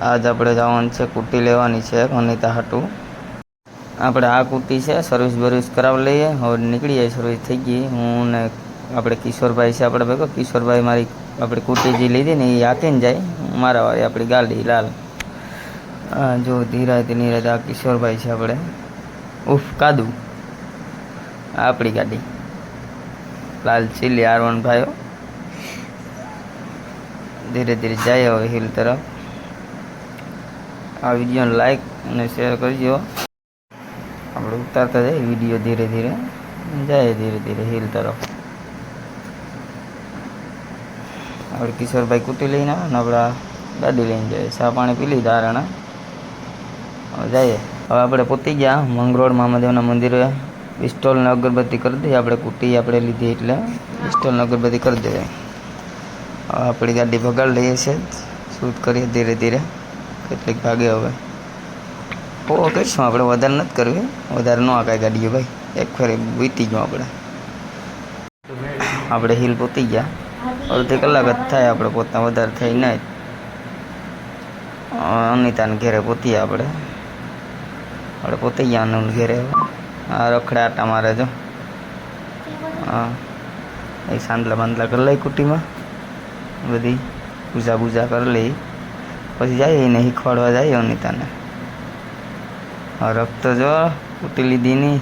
આજ આપણે જવાનું છે, કુટી લેવાની છે અનિતા હાટું. આપણે આ કુટી છે સર્વિસ બર્વિસ કરાવી લઈએ. હવે નીકળી જાય સર્વિસ થઈ ગઈ. હું ને આપણે કિશોરભાઈ છે, આપણે ભેગો. કિશોરભાઈ મારી આપણી કુટી જે લીધી ને એ હાકીને જાય. મારા વાળી આપણી ગાડી લાલ. જો ધીરજ નીરજ આ કિશોરભાઈ છે આપણે. ઉફ, કાદુ. આપણી ગાડી. લાલ, ચીલી આર વન ભાઈઓ ધીરે ધીરે જાય હવે હિલ તરફ. આ વિડીયોને લાઈક અને શેર કરજો. આપણે ઉતારતા જાય વીડિયો ધીરે ધીરે જાય ધીરે ધીરે હિલ તરફ. આપણે કિશોરભાઈ કુટી લઈને આવે ને આપણા ગાડી લઈને જાય. ચા પાણી પી લીધા હવે જઈએ. હવે આપણે પોતી ગયા મંગરોળ મહાદેવના મંદિરે. પિસ્ટોલને અગરબત્તી કરી દઈએ. આપણે કુટી આપણે લીધી એટલે પિસ્ટોલને અગરબત્તી કરી દઈએ આપણી ગાડી ભગાડ લઈએ છીએ શૂટ કરીએ ધીરે ધીરે. કેટલીક ભાગે હવે. ઓ કરીશું આપણે વધારે નથી કરવી. વધારે ન આકાય ગાડીઓ ભાઈ. એક ફેર વીતી ગયો આપણે. આપણે હિલ પોતી ગયા. અડધી કલાક જ થાય આપણે પોતા વધારે થઈ નહીં અનિતાને ઘેરે પહોંચીએ આપણે. આપણે પોતી ગયા અનુન ઘેરે આ રખડે આટા મારે જો. હા. એ સાંદલા બાંદલા કરી લઈ કુટીમાં. બધી પૂજા બૂજા કરી લઈ પછી જઈએ એને શીખવાડવા જઈએ અનિતાને. રક્ત રખતો જો કુટી લીધી નહીં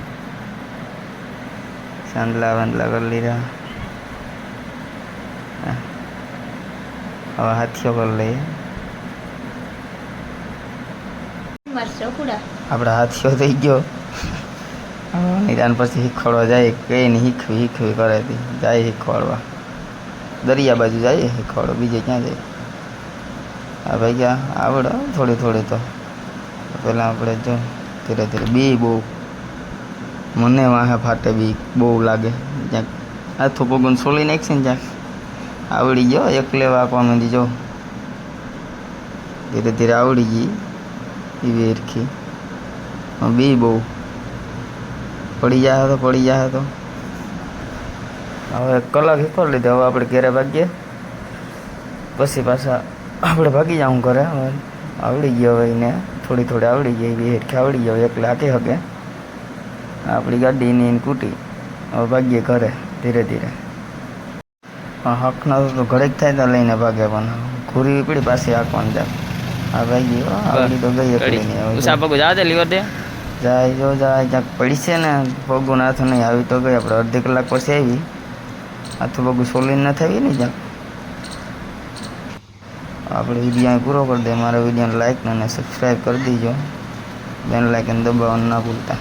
સાંદલા વાંદલા કરી લીધા. હવે હાથીઓ કરી લઈએ આપણે હાથીઓ થઈ ગયો. નિદાન પછી શીખવાડવા જાય. કઈ નહીં શીખવી શીખવી કરે જાય શીખવાડવા. દરિયા બાજુ જઈએ શીખવાડો બીજે ક્યાં જાય? હા ભાઈ ક્યાં? આવડે હો થોડી થોડી તો. પહેલાં આપણે જો, ધીરે ધીરે, બી બહુ. મને વાહે ફાટે બી, બહુ લાગે. જ્યાંક હાથું પગું સોલી નાખશે ને જ્યાંક આવડી ગયો, એક લેવા આપવા માંડી, જો. ધીરે ધીરે આવડી ગઈ એવી એરખી બી બહુ. પડી જાય તો, પડી જાય તો. હવે એક કલાક શીખવાડી લીધો હવે આપણે ઘેરે ભાગીએ. પછી પાછા આપણે ભાગી જાઉં ઘરે. હવે આવડી ગયો હવે એને. થોડી થોડી આવડી ગઈ. એવી હેરખી આવડી ગયો એકલે હાકી શકે આપણી ગાડીની એને કૂટી. હવે ભાગીએ ઘરે ધીરે ધીરે. હા હકના તો ઘડેક થાય તો લઈને ભાગે પણ. ઘૂરી પડી પાછી હાંકવાનું જાય હા ભાઈ ગયો. આવડી તો ગઈ એકલી ને હવે જો. પગું જા દે લીવર દે જાય જો જાય. ક્યાંક પડી છે ને. પગું હાથ નહીં. આવી તો ગઈ. આપણે અડધી કલાક પછી આવી. હાથું બગુ સોલિન ન થઈ ને જ્યાં આપણે વીડિયો પૂરો કરી દે. મારા વિડીયોને લાઈક અને સબસ્ક્રાઈબ કરી દીજો. બેન લાઈકન દબાવવાનું ના ભૂલતા.